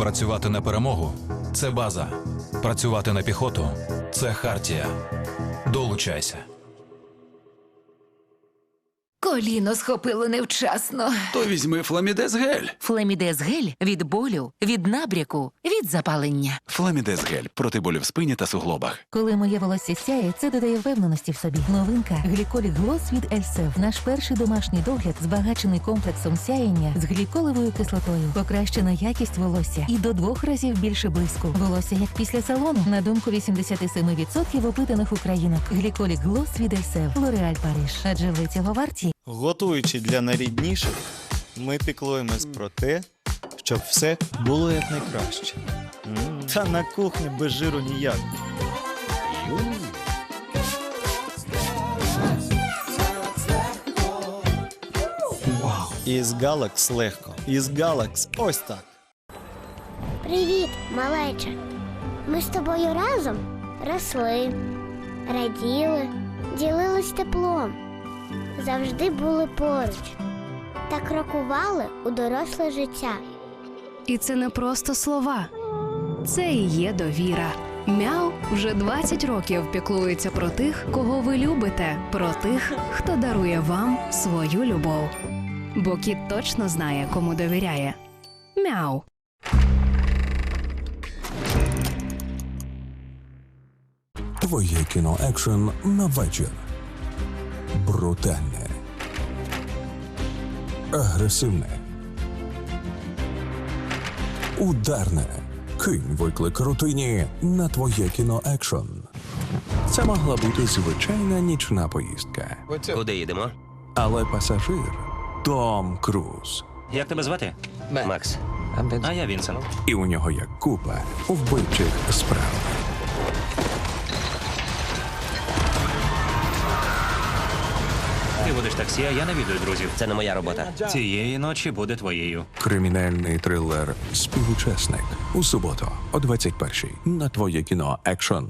Працювати на перемогу це база. Працювати на піхоту це хартія. Долучайся. Коліно схопило невчасно. То візьми фламідез гель. Флемідез гель від болю, від набряку, від запалення. Фламідез гель проти болю в спині та суглобах. Коли моє волосся сяє, це додає впевненості в собі. Новинка гліколік Глос від Ельсев. Наш перший домашній догляд збагачений комплексом сяєння з гліколевою кислотою. Покращена якість волосся і до двох разів більше блиску. Волосся як після салону. На думку 87% опитаних українок. Гліколік Глос від Ельсев. Лореаль Париж. Адже ви цього варті. Готуючи для найрідніших, ми піклуємось про те, щоб все було якнайкраще. Та на кухні без жиру ніяк. Із Галакс легко. Із Галакс ось так. Привіт, малеча. Ми з тобою разом росли, раділи, ділились теплом, завжди були поруч та крокували у доросле життя. І це не просто слова, це і є довіра. Мяу вже 20 років піклується про тих, кого ви любите, про тих, хто дарує вам свою любов. Бо кіт точно знає, кому довіряє. Мяу. Твоє кіно екшен на вечір. Брутальне. Агресивне. Ударне. Кинь виклик рутині на твоє кіно екшен. Це могла бути звичайна нічна поїздка. Куди їдемо? Але пасажир Том Круз. Як тебе звати? Макс. А я Вінсент. І у нього є купа вбивчих справ. Водиш таксі, а я навідую друзів. Це не моя робота. Цієї ночі буде твоєю. Кримінальний трилер Співучасник у суботу о 21-й на твоє кіно екшен.